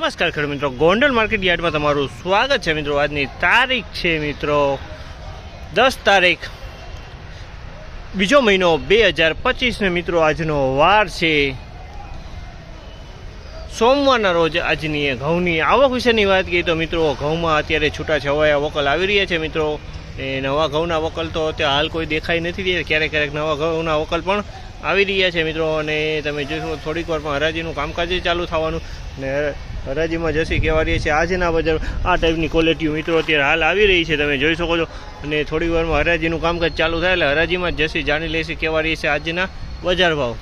નમસ્કાર ખેડૂત મિત્રો. ગોંડલ માર્કેટ યાર્ડમાં તમારું સ્વાગત છે મિત્રો. આજની તારીખ છે મિત્રો દસ તારીખ, બીજો મહિનો બે હજાર પચીસને મિત્રો આજનો વાર છે. સોમવારના રોજ આજની ઘઉંની આવક વિશેની વાત કરીએ તો મિત્રો, ઘઉંમાં અત્યારે છૂટાછવાયા વકલ આવી રહ્યા છે મિત્રો. એ નવા ઘઉંના વકલ તો અત્યારે હાલ કોઈ દેખાઈ નથી રહ્યા. ક્યારેક ક્યારેક નવા ઘઉંના વકલ પણ આવી રહ્યા છે મિત્રો. અને તમે જોશો થોડીક વારમાં હરાજીનું કામકાજ ચાલુ થવાનું. ને હરાજીમાં જશી કહેવા રહીએ છીએ, આજના બજાર આ ટાઈપની ક્વોલિટી મિત્રો અત્યારે હાલ આવી રહી છે. તમે જોઈ શકો છો. અને થોડી વારમાં હરાજીનું કામકાજ ચાલુ થાય એટલે હરાજીમાં જશી જાણી લેશે કહેવા રહીએ છીએ આજના બજાર ભાવ.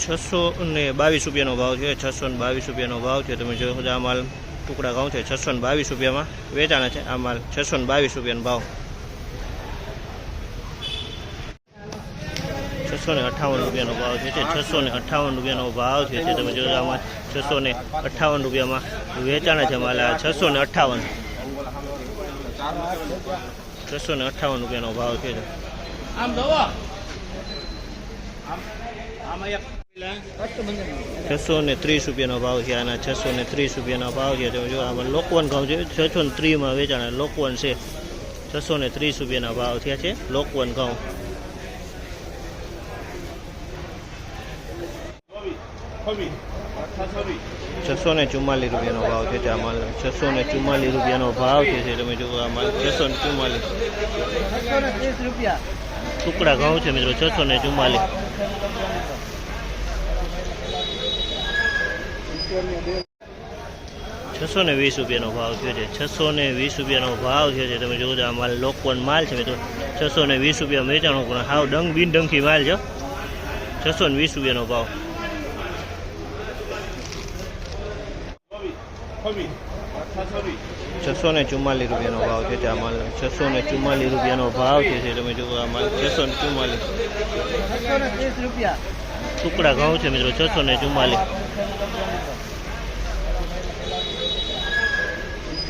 છસો ને બાવીસ રૂપિયાનો ભાવ છે. છસો ને બાવીસ રૂપિયાનો ભાવ છે. તમે જોઈ શકો આ માલ. ટુકડા ઘઉં છે, છસો ને બાવીસ રૂપિયામાં વેચાણ છે, આ માલ છસો ને બાવીસ રૂપિયાનો ભાવ. છસો ને અઠ્ઠાવન રૂપિયાનો ભાવ છે તે છસો ને અઠ્ઠાવન રૂપિયાનો ભાવ છે તે તમે જોયો આમાં છસો ને અઠ્ઠાવન રૂપિયામાં વેચાણા છે માલ છસો ને અઠ્ઠાવન છસો ને અઠ્ઠાવન રૂપિયાનો ભાવ છે. છસો ને ત્રીસ રૂપિયાનો ભાવ છે આના છસો ને ત્રીસ રૂપિયાનો ભાવ છે. તમે જો આમાં લોકવન ઘઉં છે છસો ને ત્રીસમાં વેચાણ લોકવન છે. છસો ને ત્રીસ રૂપિયાના ભાવ થયા છે લોકવન ઘઉં. છસો ને ચુમ્માલીસ રૂપિયાનો ભાવ છે. આ માલ છસો ને ચુમ્માલીસ રૂપિયાનો ભાવ છે. તમે જુઓ આ માલ છસો ને ચુમ્માલીસ ટુકડા ઘઉં છે મિત્રો છસો ને ચુમ્માલીસ. છસો ને વીસ રૂપિયાનો ભાવ થયો છે. છસો ને વીસ રૂપિયાનો ભાવ થયો છે. તમે જોવો છો આ માલ લોકવન માલ છે મિત્રો. છસો ને વીસ રૂપિયા વેચાણો પણ હાવ ડંગ બિન ડંખી માલ છે. છસો ને વીસ રૂપિયાનો ભાવ. છસો ને ચુમ્માલીસ રૂપિયાનો ભાવ છે આ માલ. છસો ને ચુમ્માલીસ રૂપિયાનો ભાવ છે. તમે જુઓ આ માલ. છસો ને ચુમ્માલીસ. ટુકડા ઘઉં છે મિત્રો. છસો ને ચુમ્માલીસ.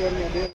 અત્યારની